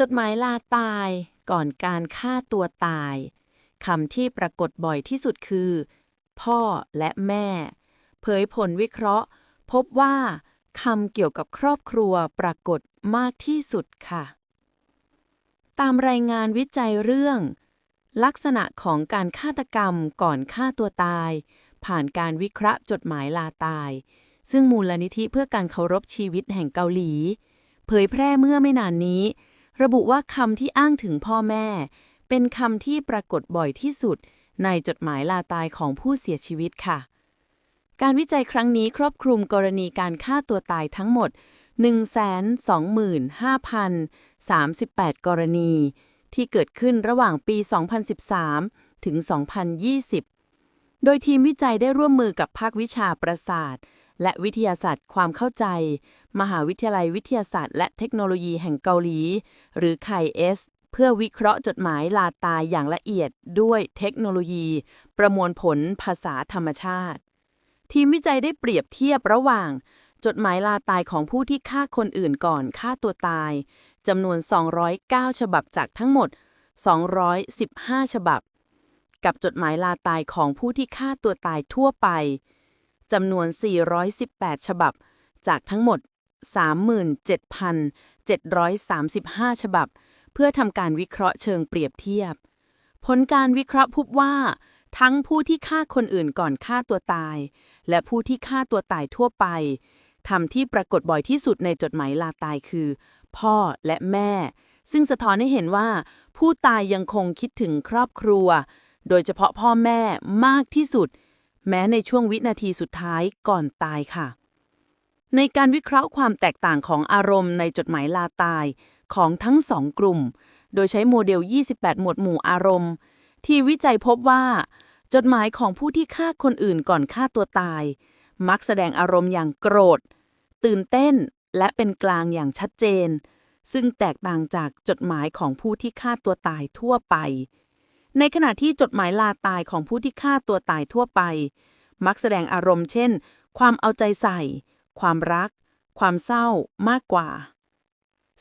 จดหมายลาตายก่อนการฆ่าตัวตายคำที่ปรากฏบ่อยที่สุดคือ พ่อและแม่ เผยผลวิเคราะห์ พบว่าคำเกี่ยวกับครอบครัวปรากฏมากที่สุดค่ะ ตามรายงานวิจัยเรื่อง ลักษณะของการฆาตกรรมก่อนฆ่าตัวตาย ผ่านการวิเคราะห์จดหมายลาตาย ซึ่งมูลนิธิเพื่อการเคารพชีวิตแห่งเกาหลี เผยแพร่เมื่อไม่นานนี้ ระบุว่าคำที่อ้างถึงพ่อแม่ เป็นคำที่ปรากฏบ่อยที่สุด ในจดหมายลาตายของผู้เสียชีวิตค่ะ การวิจัยครั้งนี้ครอบคลุมกรณีการฆ่าตัวตายทั้งหมด 125,038 กรณี ที่เกิดขึ้นระหว่างปี 2013 ถึง 2020 โดยทีมวิจัยได้ร่วมมือกับภาควิชาประสาท และวิทยาศาสตร์ความเข้าใจ มหาวิทยาลัยวิทยาศาสตร์และเทคโนโลยีแห่งเกาหลี หรือไคเอสเพื่อวิเคราะห์จดหมายลาตายอย่างละเอียดด้วยเทคโนโลยี ประมวลผลภาษาธรรมชาติ ทีมวิจัยได้เปรียบเทียบระหว่าง จดหมายลาตายของผู้ที่ฆ่าคนอื่นก่อนฆ่าตัวตายจำนวน 209 ฉบับจากทั้งหมด 215 ฉบับ กับจดหมายลาตายของผู้ที่ฆ่าตัวตายทั่วไป จำนวน 418 ฉบับ จากทั้งหมด 37,735 ฉบับ เพื่อทำการวิเคราะห์เชิงเปรียบเทียบ ผลการวิเคราะห์พบว่า ทั้งผู้ที่ฆ่าคนอื่นก่อนฆ่าตัวตาย และผู้ที่ฆ่าตัวตายทั่วไปคำที่ปรากฏบ่อยที่สุดในจดหมายลาตายคือ พ่อและแม่ ซึ่งสะท้อนให้เห็นว่า ผู้ตายยังคงคิดถึงครอบครัว โดยเฉพาะพ่อแม่มากที่สุด แม้ในช่วงวินาทีสุดท้ายก่อนตายค่ะ ในการวิเคราะห์ความแตกต่างของอารมณ์ในจดหมายลาตายของทั้งสองกลุ่ม โดยใช้โมเดล 28 หมวดหมู่อารมณ์ ที่วิจัยพบว่า จดหมายของผู้ที่ฆ่าคนอื่นก่อนฆ่าตัวตาย มักแสดงอารมณ์อย่างโกรธ ตื่นเต้นและเป็นกลางอย่างชัดเจน ซึ่งแตกต่างจากจดหมายของผู้ที่ฆ่าตัวตายทั่วไป ในขณะที่จดหมายลาตายของผู้ที่ฆ่าตัวตายทั่วไป มักแสดงอารมณ์เช่น ความเอาใจใส่ ความรัก ความเศร้ามากกว่า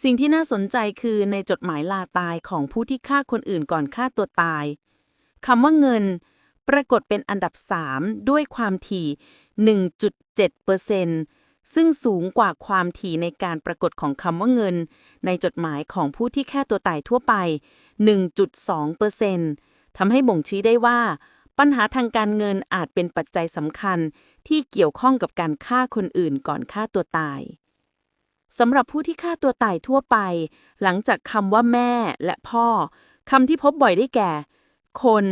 สิ่งที่น่าสนใจคือในจดหมายลาตายของผู้ที่ฆ่าคนอื่นก่อนฆ่าตัวตายคำว่าเงิน ปรากฏเป็นอันดับ 3 ด้วยความถี่ 1.7%ซึ่ ซึ่งสูงกว่าความถี่ในการปรากฏของคำว่าเงิน ในจดหมายของผู้ที่ฆ่ตัวตายทั่วไป 1.2%ทำให้บ่งชี้ได้ว่า ปัญหาทางการเงินอาจเป็นปัจจัยสำคัญที่เกี่ยวข้องกับการฆ่าคนอื่นก่อนฆ่าตัวตายสำหรับผู้ที่ฆ่าตัวตายทั่วไป หลังจากคำว่าแม่และพ่อคำที่พบบ่อยได้แก่ คน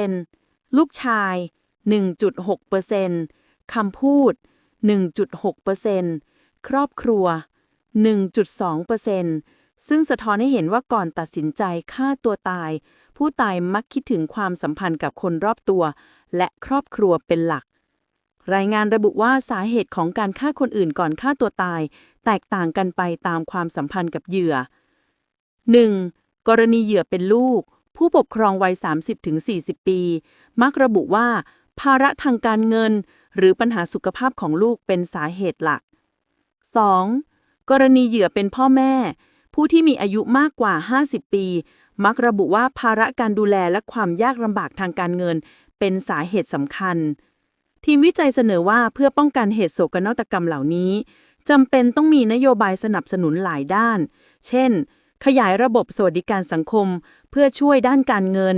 1.7%ลูกชาย 1.6%คำพูด 1.6%ครอบครัว 1.2%ซึ่งสะท้อนให้เห็นว่าก่อนตัดสินใจฆ่าตัวตาย ผู้ตายมักคิดถึงความสัมพันธ์กับคนรอบตัว และครอบครัวเป็นหลัก รายงานระบุว่าสาเหตุของการฆ่าคนอื่นก่อนฆ่าตัวตาย แตกต่างกันไปตามความสัมพันธ์กับเหยื่อ 1. กรณีเหยื่อเป็นลูก ผู้ปกครองวัย 30-40 ปี มักระบุว่า ภาระทางการเงิน หรือปัญหาสุขภาพของลูกเป็นสาเหตุหลัก 2. กรณีเหยื่อเป็นพ่อแม่ ผู้ที่มีอายุมากกว่า 50 ปี มักระบุว่าภาระการดูแลและความยากลำบากทางการเงิน เป็นสาเหตุสำคัญ ทีมวิจัยเสนอว่าเพื่อป้องกันเหตุโศกนาฏกรรมเหล่านี้จำเป็นต้องมีนโยบายสนับสนุนหลายด้าน เช่น ขยายระบบสวัสดิการสังคม เพื่อช่วยด้านการเงิน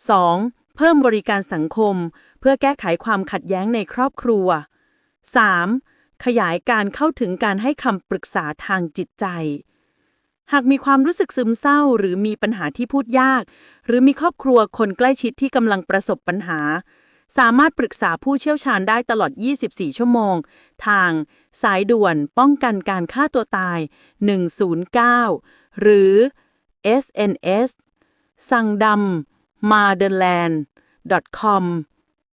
2. เพิ่มบริการสังคม เพื่อแก้ไขความขัดแย้งในครอบครัว 3. ขยายการเข้าถึงการให้คำปรึกษาทางจิตใจ หากมีความรู้สึกซึมเศร้า หรือมีปัญหาที่พูดยาก หรือมีครอบครัวคนใกล้ชิดที่กำลังประสบปัญหา สามารถปรึกษาผู้เชี่ยวชาญได้ตลอด 24 ชั่วโมง ทาง สายด่วนป้องกันการฆ่าตัวตาย 109 หรือ SNS สั่งดำ m a d e r l a n d com